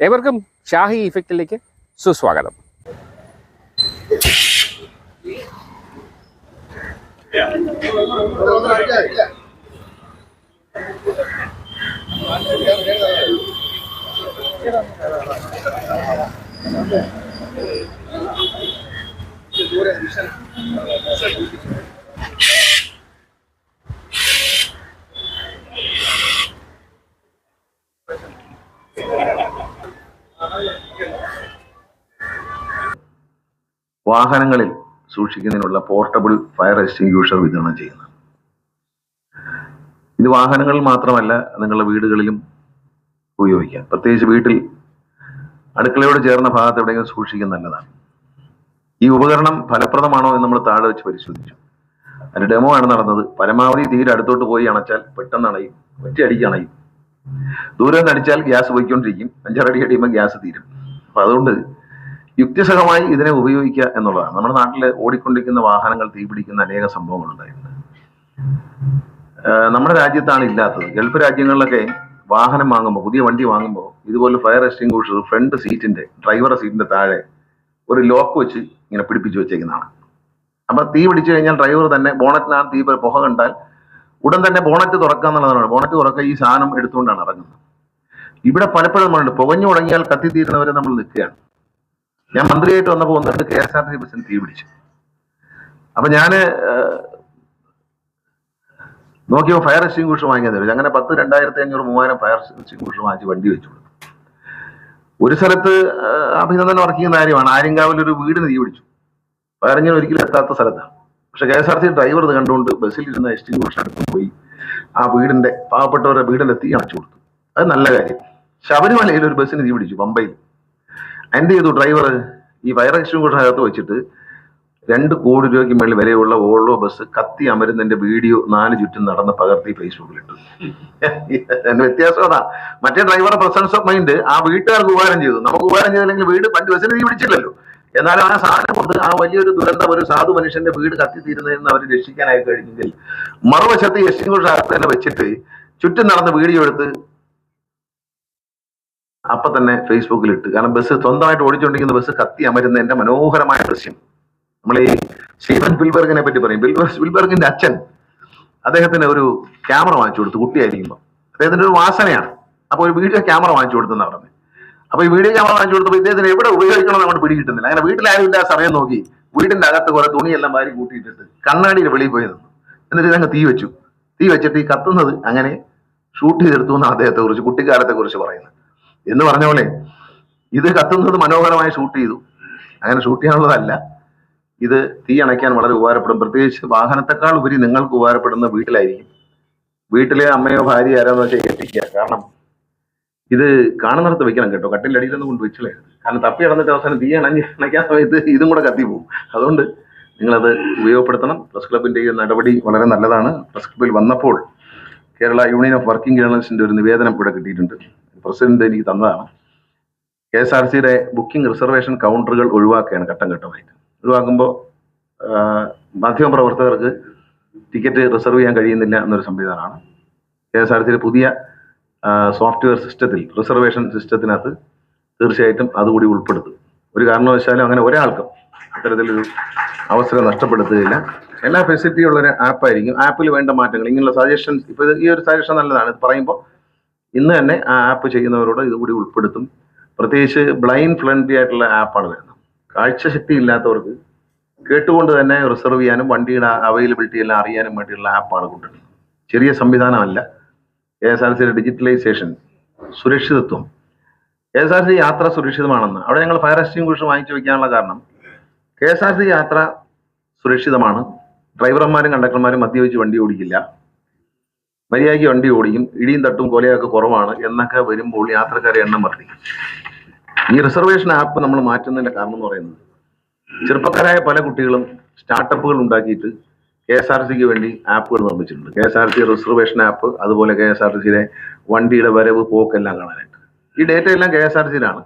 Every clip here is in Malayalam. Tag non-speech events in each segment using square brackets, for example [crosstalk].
ഏവർക്കും ഷാഹി ഇഫക്റ്റിലേക്ക് സുസ്വാഗതം വാഹനങ്ങളിൽ സൂക്ഷിക്കുന്നതിനുള്ള പോർട്ടബിൾ ഫയർ എക്സ്റ്റിങ്ക്യൂഷർ വിതരണം ചെയ്യുന്നത്. ഇത് വാഹനങ്ങളിൽ മാത്രമല്ല നിങ്ങളുടെ വീടുകളിലും ഉപയോഗിക്കാം. പ്രത്യേകിച്ച് വീട്ടിൽ അടുക്കളയോട് ചേർന്ന ഭാഗത്ത് എവിടെയെങ്കിലും സൂക്ഷിക്കുന്ന നല്ലതാണ്. ഈ ഉപകരണം ഫലപ്രദമാണോ എന്ന് നമ്മൾ താഴെ വെച്ച് പരിശോധിച്ചു. അതിന്റെ ഡെമോ ആണ് നടന്നത്. പരമാവധി തീരെ അടുത്തോട്ട് പോയി അണച്ചാൽ പെട്ടെന്ന് അണയും ഒറ്റയടിക്ക് അണയും. ദൂരം നിന്ന് അടിച്ചാൽ ഗ്യാസ് പോയിക്കൊണ്ടിരിക്കും. അഞ്ചാറടി അടിയുമ്പോൾ ഗ്യാസ് തീരും. അപ്പൊ അതുകൊണ്ട് യുക്തിസഹമായി ഇതിനെ ഉപയോഗിക്കുക എന്നുള്ളതാണ്. നമ്മുടെ നാട്ടിൽ ഓടിക്കൊണ്ടിരിക്കുന്ന വാഹനങ്ങൾ തീപിടിക്കുന്ന അനേക സംഭവങ്ങളുണ്ടായിട്ടുണ്ട് നമ്മുടെ രാജ്യത്താണ് ഇല്ലാത്തത്. ഗൾഫ് രാജ്യങ്ങളിലൊക്കെ വാഹനം വാങ്ങുമ്പോൾ പുതിയ വണ്ടി വാങ്ങുമ്പോൾ ഇതുപോലെ ഫയർ എക്സ്റ്റിംഗ്വിഷർ ഫ്രണ്ട് സീറ്റിന്റെ ഡ്രൈവറുടെ സീറ്റിന്റെ താഴെ ഒരു ലോക്ക് വെച്ച് ഇങ്ങനെ പിടിപ്പിച്ചു വെച്ചേക്കുന്നതാണ്. അപ്പൊ തീ പിടിച്ചു കഴിഞ്ഞാൽ ഡ്രൈവർ തന്നെ ബോണറ്റിനാണ് തീ പുക കണ്ടാൽ ഉടൻ തന്നെ ബോണറ്റ് തുറക്കുക എന്നുള്ളതാണ്. ബോണറ്റ് തുറക്കുക ഈ സാധനം എടുത്തുകൊണ്ടാണ് ഇറങ്ങുന്നത്. ഇവിടെ പലപ്പോഴും നമ്മളുണ്ട് പുകഞ്ഞു തുടങ്ങിയാൽ കത്തിത്തീരുന്നവരെ നമ്മൾ നിൽക്കുകയാണ്. ഞാൻ മന്ത്രിയായിട്ട് വന്നപ്പോൾ വന്നിട്ട് കെ എസ് ആർ ടി ബസ്സിന് തീ പിടിച്ചു. അപ്പൊ ഞാൻ നോക്കിയോ ഫയർ എക്സ്റ്റിങ്കൂഷർ വാങ്ങിയത് അങ്ങനെ പത്ത് രണ്ടായിരത്തി അഞ്ഞൂറ് മൂവായിരം ഫയർ എക്സ്റ്റിങ്കൂഷർ വാങ്ങിച്ച് വണ്ടി വെച്ചു. ഒരു സ്ഥലത്ത് ഏഹ്, വർക്ക് ചെയ്യുന്ന കാര്യമാണ്. ആര്യങ്കാവിൽ ഒരു വീടിന് തീ പിടിച്ചു. ഫയർ എഞ്ചിൻ ഒരിക്കലും എത്താത്ത സ്ഥലത്താണ് പക്ഷെ K S R T driver ഇത് കണ്ടുകൊണ്ട് ബസ്സിൽ ഇരുന്ന എക്സ്റ്റിങ്കൂഷർ എടുത്ത് പോയി ആ വീടിന്റെ പാവപ്പെട്ടവരുടെ വീടിന്റെ തീ അണച്ചു കൊടുത്തു. അത് നല്ല കാര്യം. ശബരിമലയിൽ ഒരു ബസ്സിന് തീ പിടിച്ചു പമ്പയിൽ. എന്ത് ചെയ്തു ഡ്രൈവർ ഈ എക്സ്റ്റിങ്കൂഷർ അകത്ത് വെച്ചിട്ട് രണ്ട് കോടി രൂപയ്ക്ക് മേളിൽ വിലയുള്ള ഓൾവോ ബസ് കത്തി അമരുന്നതിന്റെ വീഡിയോ നാല് ചുറ്റും നടന്ന് പകർത്തി ഫേസ്ബുക്കിലിട്ടു എന്റെ [laughs] വ്യത്യാസം അതാ മറ്റേ ഡ്രൈവറുടെ പ്രസൻസ് ഓഫ് മൈൻഡ് ആ വീട്ടുകാർക്ക് ഉപകാരം ചെയ്തു. നമുക്ക് ഉപകാരം ചെയ്തില്ലെങ്കിൽ വീട് പണ്ട് ബസ്സിന് തീ പിടിച്ചില്ലല്ലോ. എന്നാലും ആ സാധനം കൊണ്ട് ആ വലിയൊരു ദുരന്തം ഒരു സാധു മനുഷ്യന്റെ വീട് കത്തി നിന്ന് അവർ രക്ഷിക്കാനായി കഴിഞ്ഞെങ്കിൽ മറുവശത്ത് എക്സ്റ്റിങ്കൂഷർ അകത്ത് തന്നെ വെച്ചിട്ട് ചുറ്റും നടന്ന് വീഡിയോ എടുത്ത് അപ്പൊ തന്നെ ഫേസ്ബുക്കിൽ ഇട്ട് കാരണം ബസ് സ്വന്തമായിട്ട് ഓടിച്ചുകൊണ്ടിരിക്കുന്ന ബസ് കത്തി അമരുന്ന എന്റെ മനോഹരമായ ദൃശ്യം. നമ്മൾ ഈ സ്റ്റീവൻ ബിൽബർഗിനെ പറ്റി പറയും. ബിൽബർ ബിൽബർഗിന്റെ അച്ഛൻ അദ്ദേഹത്തിന് ഒരു ക്യാമറ വാങ്ങിച്ചു കൊടുത്തു കുട്ടിയായിരിക്കുമ്പോൾ അദ്ദേഹത്തിന്റെ ഒരു വാസനയാണ്. അപ്പൊ ഒരു വീഡിയോ ക്യാമറ വാങ്ങിച്ചു കൊടുത്തെന്ന് പറഞ്ഞു. അപ്പൊ ഈ വീഡിയോ ക്യാമറ വാങ്ങിച്ചു കൊടുത്തപ്പോൾ ഇദ്ദേഹത്തിന് എവിടെ ഉപയോഗിക്കണം എന്ന് അങ്ങോട്ട് പിടികിട്ടുന്നില്ല. അങ്ങനെ വീട്ടിലാരും ഇല്ല സമയം നോക്കി വീടിന്റെ അകത്ത് കുറെ തുണിയെല്ലാം വാരി കൂട്ടിയിട്ടിട്ട് കണ്ണാടിയിൽ വെളിയിൽ പോയി നിന്നു. എന്നിട്ട് ഇതങ്ങ് തീ വെച്ചു. തീ വെച്ചിട്ട് ഈ കത്തുന്നത് അങ്ങനെ ഷൂട്ട് ചെയ്തെടുത്തു എന്ന് അദ്ദേഹത്തെ കുറിച്ച് കുട്ടിക്കാലത്തെ കുറിച്ച് പറയുന്നത്. എന്ന് പറഞ്ഞ പോലെ ഇത് കത്തുന്നത് മനോഹരമായി ഷൂട്ട് ചെയ്തു. അങ്ങനെ ഷൂട്ട് ചെയ്യാനുള്ളതല്ല. ഇത് തീ അണയ്ക്കാൻ വളരെ ഉപകാരപ്പെടും. പ്രത്യേകിച്ച് വാഹനത്തെക്കാൾ ഉപരി നിങ്ങൾക്ക് ഉപകാരപ്പെടുന്ന വീട്ടിലായിരിക്കും. വീട്ടിലെ അമ്മയോ ഭാര്യ ആരാന്ന് വെച്ചാൽ ഏൽപ്പിക്കുക. കാരണം ഇത് കാണുന്നിടത്ത് വെക്കണം കേട്ടോ. കട്ടിന്റെ കൊണ്ട് വെച്ചില്ലേ. കാരണം തപ്പി കിടന്നിട്ട് അവസാനം തീ അണഞ്ഞ് അണയ്ക്കാൻ സമയത്ത് ഇതും കൂടെ കത്തി പോകും അതുകൊണ്ട് നിങ്ങളത് ഉപയോഗപ്പെടുത്തണം. പ്രസ് ക്ലബിന്റെ ഈ നടപടി വളരെ നല്ലതാണ്. പ്രസ് ക്ലബിൽ വന്നപ്പോൾ കേരള യൂണിയൻ ഓഫ് വർക്കിംഗ് ജേർണലിസ്റ്റിന്റെ ഒരു നിവേദനം ഇവിടെ കിട്ടിയിട്ടുണ്ട്. പ്രസിഡന്റ് എനിക്ക് തന്നതാണ്. കെ എസ് ആർ സിയുടെ ബുക്കിംഗ് റിസർവേഷൻ കൗണ്ടറുകൾ ഒഴിവാക്കുകയാണ് ഘട്ടം ഘട്ടമായിട്ട്. ഒഴിവാക്കുമ്പോൾ മാധ്യമപ്രവർത്തകർക്ക് ടിക്കറ്റ് റിസർവ് ചെയ്യാൻ കഴിയുന്നില്ല എന്നൊരു സംവിധാനമാണ്. കെ എസ് ആർ സിയുടെ പുതിയ സോഫ്റ്റ്വെയർ സിസ്റ്റത്തിൽ റിസർവേഷൻ സിസ്റ്റത്തിനകത്ത് തീർച്ചയായിട്ടും അതുകൂടി ഉൾപ്പെടുത്തും. ഒരു കാരണവശാലും അങ്ങനെ ഒരാൾക്കും അത്തരത്തിലൊരു അവസരം നഷ്ടപ്പെടുത്തുകയില്ല. എല്ലാ ഫെസിലിറ്റിയുള്ള ഒരു ആപ്പായിരിക്കും. ആപ്പിൽ വേണ്ട മാറ്റങ്ങൾ ഇങ്ങനെയുള്ള സജഷൻസ്. ഇപ്പോൾ ഈ ഒരു സജഷൻ നല്ലതാണ്. ഇത് പറയുമ്പോൾ ഇന്ന് തന്നെ ആ ആപ്പ് ചെയ്യുന്നവരോട് ഇതുകൂടി ഉൾപ്പെടുത്തും. പ്രത്യേകിച്ച് ബ്ലൈൻഡ് ഫ്രണ്ട്ലി ആയിട്ടുള്ള ആപ്പാണ് വരുന്നത്. കാഴ്ചശക്തി ഇല്ലാത്തവർക്ക് കേട്ടുകൊണ്ട് തന്നെ റിസർവ് ചെയ്യാനും വണ്ടിയുടെ അവൈലബിലിറ്റി എല്ലാം അറിയാനും വേണ്ടിയുള്ള ആപ്പാണ് കൊണ്ടുവരുന്നത്. ചെറിയ സംവിധാനമല്ല. കെ എസ് ആർ സിയുടെ ഡിജിറ്റലൈസേഷൻ സുരക്ഷിതത്വം. കെ എസ് ആർ സി യാത്ര സുരക്ഷിതമാണെന്ന്. അവിടെ ഞങ്ങൾ ഫയർ എക്സ്റ്റിങ്ക്വിഷർ വാങ്ങിച്ചു വെക്കാനുള്ള കാരണം കെ എസ് ആർ സി യാത്ര സുരക്ഷിതമാണ്. ഡ്രൈവർമാരും കണ്ടക്ടർമാരും മദ്യപിച്ച് വണ്ടി ഓടിക്കില്ല. മര്യാദയ്ക്ക് വണ്ടി ഓടിക്കും ഇടിയും തട്ടും കൊലയൊക്കെ കുറവാണ് എന്നൊക്കെ വരുമ്പോൾ യാത്രക്കാരെ എണ്ണം വർദ്ധിക്കും. ഈ റിസർവേഷൻ ആപ്പ് നമ്മൾ മാറ്റുന്നതിന്റെ കാരണം എന്ന് പറയുന്നത് ചെറുപ്പക്കാരായ പല കുട്ടികളും സ്റ്റാർട്ടപ്പുകൾ ഉണ്ടാക്കിയിട്ട് കെ എസ് ആർ സിക്ക് വേണ്ടി ആപ്പുകൾ നിർമ്മിച്ചിട്ടുണ്ട്. K S R C reservation app അതുപോലെ കെ എസ് ആർ സിയിലെ വണ്ടിയുടെ വരവ് പോക്കെല്ലാം കാണാനായിട്ട്. ഈ ഡേറ്റ എല്ലാം കെ എസ് ആർ സിയിലാണ്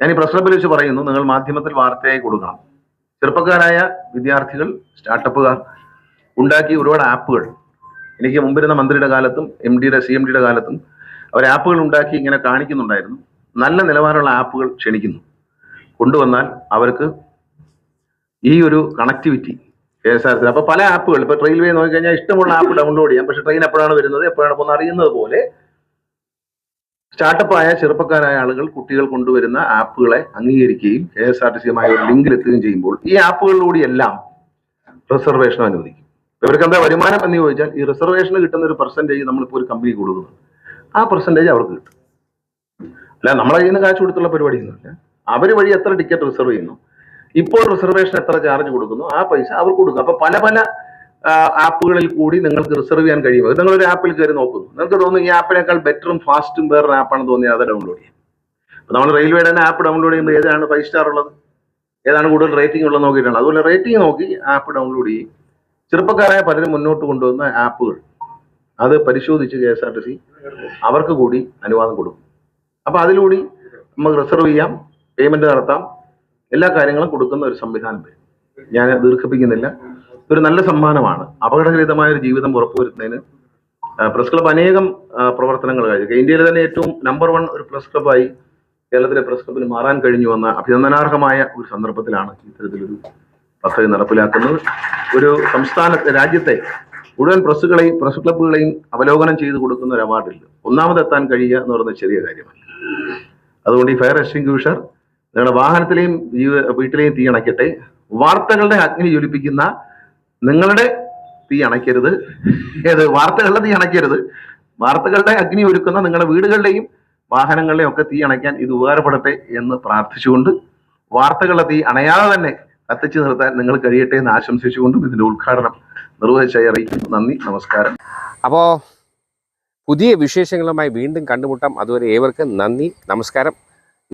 ഞാൻ ഈ പ്രസ് ക്ലബിൽ വെച്ച് പറയുന്നു നിങ്ങൾ മാധ്യമത്തിൽ വാർത്തയായി കൊടുക്കണം. ചെറുപ്പക്കാരായ വിദ്യാർത്ഥികൾ സ്റ്റാർട്ടപ്പുകാർ ഉണ്ടാക്കിയ ഒരുപാട് ആപ്പുകൾ എനിക്ക് മുമ്പിരുന്ന മന്ത്രിയുടെ കാലത്തും എം ഡിയുടെ സി എം ഡിയുടെ കാലത്തും അവർ ആപ്പുകൾ ഉണ്ടാക്കി ഇങ്ങനെ കാണിക്കുന്നുണ്ടായിരുന്നു. നല്ല നിലവാരമുള്ള ആപ്പുകൾ ക്ഷണിക്കുന്നു. കൊണ്ടുവന്നാൽ അവർക്ക് ഈ ഒരു connectivity K S R T അപ്പൊ പല ആപ്പുകൾ ഇപ്പൊ റെയിൽവേ നോക്കിക്കഴിഞ്ഞാൽ ഇഷ്ടമുള്ള ആപ്പ് ഡൗൺലോഡ് ചെയ്യാം. പക്ഷെ ട്രെയിൻ എപ്പോഴാണ് വരുന്നത്? എപ്പോഴാണ് പോകുന്നത്? അറിയുന്നത് പോലെ സ്റ്റാർട്ടപ്പ് ആയ ചെറുപ്പക്കാരായ ആളുകൾ കുട്ടികൾ കൊണ്ടുവരുന്ന ആപ്പുകളെ അംഗീകരിക്കുകയും കെ എസ് ആർ ടി സിയുമായി ഒരു ലിങ്കിൽ എത്തുകയും ചെയ്യുമ്പോൾ ഈ ആപ്പുകളിലൂടെയെല്ലാം റിസർവേഷൻ അനുവദിക്കും. ഇവർക്ക് എന്താ വരുമാനം എന്ന് ചോദിച്ചാൽ ഈ റിസർവേഷന് കിട്ടുന്ന ഒരു പെർസെന്റേജ് നമ്മളിപ്പോൾ ഒരു കമ്പനി കൊടുക്കുന്നു ആ പെർസെന്റേജ് അവർക്ക് കിട്ടും. അല്ല നമ്മളെ കയ്യിൽ നിന്ന് കാശ് കൊടുത്തുള്ള പരിപാടിയൊന്നുമില്ല. അവർ വഴി എത്ര ടിക്കറ്റ് റിസർവ് ചെയ്യുന്നു? ഇപ്പോൾ റിസർവേഷൻ എത്ര ചാർജ് കൊടുക്കുന്നു? ആ പൈസ അവർക്ക് കൊടുക്കും. അപ്പൊ പല പല ആപ്പുകളിൽ കൂടി നിങ്ങൾക്ക് റിസർവ് ചെയ്യാൻ കഴിയും. അത് നിങ്ങളൊരു ആപ്പിൽ കയറി നോക്കുന്നു. നിങ്ങൾക്ക് തോന്നുന്നു ഈ ആപ്പിനേക്കാൾ ബെറ്ററും ഫാസ്റ്റും വേറൊരു ആപ്പാണെന്ന് തോന്നിയാൽ അത് ഡൗൺലോഡ് ചെയ്യും അപ്പൊ നമ്മൾ റെയിൽവേയുടെ തന്നെ ആപ്പ് ഡൗൺലോഡ് ചെയ്യുമ്പോൾ ഏതാണ് ഫൈവ് സ്റ്റാർ ഉള്ളത്? ഏതാണ് കൂടുതൽ റേറ്റിംഗ് ഉള്ളത് നോക്കിയിട്ടാണ്. അതുപോലെ റേറ്റിംഗ് നോക്കി ആപ്പ് ഡൗൺലോഡ് ചെയ്യും. ചെറുപ്പക്കാരായ പലരും മുന്നോട്ട് കൊണ്ടുവന്ന ആപ്പുകൾ. അത് പരിശോധിച്ച് K S R T C അവർക്ക് കൂടി അനുവാദം കൊടുക്കും. അപ്പൊ അതിലൂടി നമുക്ക് റിസർവ് ചെയ്യാം പേയ്മെന്റ് നടത്താം എല്ലാ കാര്യങ്ങളും കൊടുക്കുന്ന ഒരു സംവിധാനം വരും. ഞാൻ ദീർഘിപ്പിക്കുന്നില്ല. ഒരു നല്ല സമ്മാനമാണ്. അപകടരഹിതമായ ഒരു ജീവിതം ഉറപ്പുവരുത്തുന്നതിന് പ്രസ് ക്ലബ് അനേകം പ്രവർത്തനങ്ങൾ കഴിഞ്ഞു ഇന്ത്യയിലെ തന്നെ ഏറ്റവും നമ്പർ വൺ ഒരു പ്രസ് ക്ലബായി കേരളത്തിലെ പ്രസ് ക്ലബിന് മാറാൻ കഴിഞ്ഞു വന്ന അഭിനന്ദനാർഹമായ ഒരു സന്ദർഭത്തിലാണ് ഇത്തരത്തിലൊരു പദ്ധതി നടപ്പിലാക്കുന്നത്. ഒരു സംസ്ഥാന രാജ്യത്തെ മുഴുവൻ പ്രസ്സുകളെയും പ്രസ് ക്ലബ്ബുകളെയും അവലോകനം ചെയ്ത് കൊടുക്കുന്ന ഒരു അവാർഡില്ല. ഒന്നാമതെത്താൻ കഴിയുക എന്ന് പറയുന്നത് ചെറിയ കാര്യമല്ല. അതുകൊണ്ട് ഈ ഫയർ എക്സ്റ്റിങ്ക്യൂഷർ നിങ്ങളുടെ വാഹനത്തിലെയും വീട്ടിലെയും തീ അണയ്ക്കട്ടെ. വാർത്തകളുടെ അഗ്നി ജ്വലിപ്പിക്കുന്ന നിങ്ങളുടെ തീ അണയ്ക്കരുത്. ഏത്? വാർത്തകളുടെ തീ അണയ്ക്കരുത്. വാർത്തകളുടെ അഗ്നി ഒരുക്കുന്ന നിങ്ങളുടെ വീടുകളുടെയും വാഹനങ്ങളുടെയും ഒക്കെ തീ അണയ്ക്കാൻ ഇത് ഉപകാരപ്പെടട്ടെ എന്ന് പ്രാർത്ഥിച്ചുകൊണ്ട് വാർത്തകളുടെ തീ അണയാതെ തന്നെ കത്തിച്ചു നിർത്താൻ നിങ്ങൾ കഴിയട്ടെ എന്ന് ആശംസിച്ചുകൊണ്ടും ഇതിന്റെ ഉദ്ഘാടനം നിർവഹിച്ചായി അറിയിക്കുന്നു. നന്ദി നമസ്കാരം. അപ്പോൾ പുതിയ വിശേഷങ്ങളുമായി വീണ്ടും കണ്ടുമുട്ടാം. അതുവരെ ഏവർക്കും നന്ദി നമസ്കാരം.